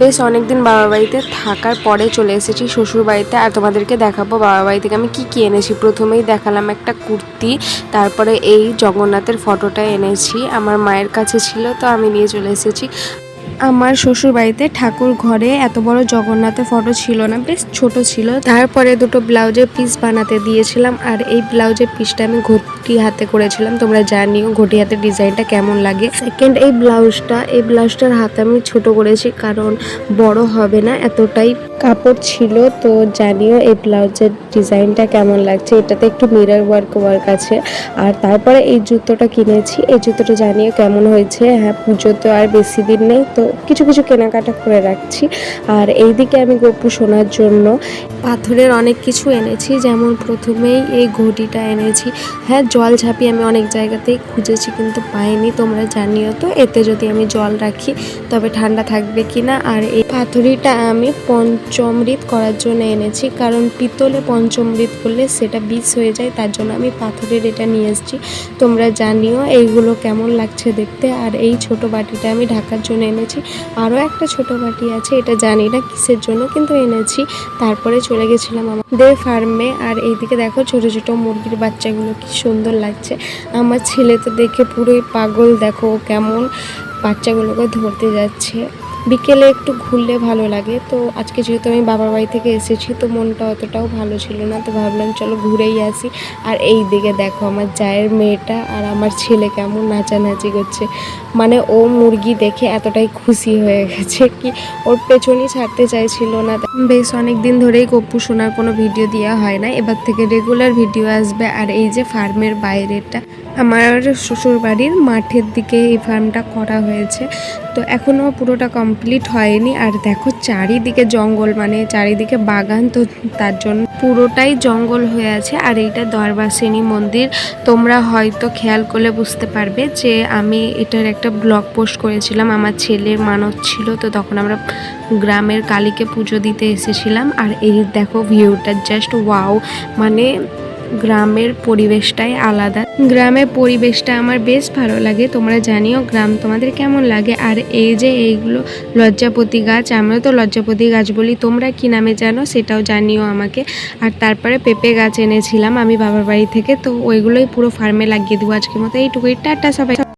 বেশ অনেকদিন বাবার বাড়িতে থাকার পরে চলে এসেছি শ্বশুর বাড়িতে আর তোমাদেরকে দেখাবো বাবার বাড়ি থেকে আমি কি কি এনেছি। প্রথমেই দেখালাম একটা কুর্তি, তারপরে এই জগন্নাথের ফটোটা এনেছি। আমার মায়ের কাছে ছিল, তো আমি নিয়ে চলে এসেছি। আমার শ্বশুর বাড়িতে ঠাকুর ঘরে এত বড় জগন্নাথের ফটো ছিল না, বেশ ছোট ছিল। তারপরে দুটো ব্লাউজের পিস বানাতে দিয়েছিলাম, আর এই ব্লাউজের পিসটা আমি ঘটি হাতে করেছিলাম। তোমরা জানিও ঘটি হাতে ডিজাইনটা কেমন লাগে। সেকেন্ড এই ব্লাউজটা এই ব্লাউজটার হাতে আমি ছোট করেছি, কারণ বড় হবে না, এতটাই কাপড় ছিল, তো জানিও এই ব্লাউজের ডিজাইনটা কেমন লাগছে? এটাতে একটু মিরর ওয়ার্ক ওয়ার্ক আছে। আর তারপরে এই জুতোটা কিনেছি। এই জুতোটা জানিও কেমন হয়েছে? হ্যাঁ পুজো তো আর বেশি দিন নেই, তো কিছু কিছু কেনাকাটা করে রাখছি। আর এইদিকে আমি গপু শোনার জন্য পাথরের অনেক কিছু এনেছি। যেমন প্রথমেই এই ঘটিটা এনেছি। হ্যাঁ জল ঝাঁপি আমি অনেক জায়গাতেই খুঁজেছি, কিন্তু পাইনি। তোমরা জানিও তো, এতে যদি আমি জল রাখি, তবে ঠান্ডা থাকবে কি না আর এই পাথরিটা আমি পঞ্চমৃত করার জন্য এনেছি, কারণ পিতলে পঞ্চমৃত করলে সেটা বিষ হয়ে যায়, তার জন্য আমি পাথরের এটা নিয়ে এসেছি। তোমরা জানিও এইগুলো কেমন লাগছে দেখতে, আর এই ছোট বাটিটা আমি ঢাকার জন্য এনেছি। আরও একটা ছোট বাটি আছে, এটা জানি না কিসের জন্য কিন্তু এনেছি, তারপরে চলে গেছিলাম আমাদের ফার্মে, আর এইদিকে দেখো ছোট ছোট মুরগির বাচ্চাগুলো কি সুন্দর লাগছে। আমার ছেলে তো দেখে পুরোই পাগল, দেখো কেমন বাচ্চাগুলোকে ধরতে যাচ্ছে। বিকেলে একটু ঘুরলে ভালো লাগে। তো আজকে যেহেতু আমি বাবার বাড়ি থেকে এসেছি, তো মনটা অতটাও ভালো ছিল না। তো ভাবলাম চলো ঘুরেই আসি। আর এই দিকে দেখো আমার জায়ের মেয়েটা আর আমার ছেলে কেমন নাচানাচি করছে। মানে ও মুরগি দেখে এতটাই খুশি হয়ে গেছে কি ওর পেছনই ছাড়তে চাইছিল না। বেশ অনেক দিন ধরেই গপ্পু শোনার কোনো ভিডিও দেওয়া হয় না এবার থেকে রেগুলার ভিডিও আসবে। আর এই যে ফার্মের বাইরেটা আমার শ্বশুর বাড়ির মাঠের দিকে এই ফার্মটা করা হয়েছে। তো এখনও পুরোটা কমপ্লিট হয়নি। আর দেখো চারিদিকে জঙ্গল মানে চারিদিকে বাগান, তো তার জন্য পুরোটাই জঙ্গল হয়ে আছে। আর এইটা দরবাসিনী মন্দির। তোমরা হয়তো খেয়াল করলে বুঝতে পারবে যে আমি এটার একটা ব্লগ পোস্ট করেছিলাম। আমার ছেলের মানত ছিল, তো তখন আমরা গ্রামের কালীকে পুজো দিতে এসেছিলাম। আর এই দেখো ভিউটা জাস্ট ওয়াও মানে গ্রামের পরিবেশটাই আলাদা। গ্রামের পরিবেশটা আমার বেশ ভালো লাগে, তোমরা জানিও গ্রাম তোমাদের কেমন লাগে। আর এই যে এইগুলো লজ্জাপতি গাছ আমরা তো লজ্জাপতি গাছ বলি, তোমরা কি নামে জানো সেটাও জানিও আমাকে। আর তারপরে পেঁপে গাছ এনেছিলাম আমি বাবার বাড়ি থেকে, তো ওইগুলোই পুরো ফার্মে লাগিয়ে দেবো আজকের মতো। এইটুকুই, টাটা সবাই।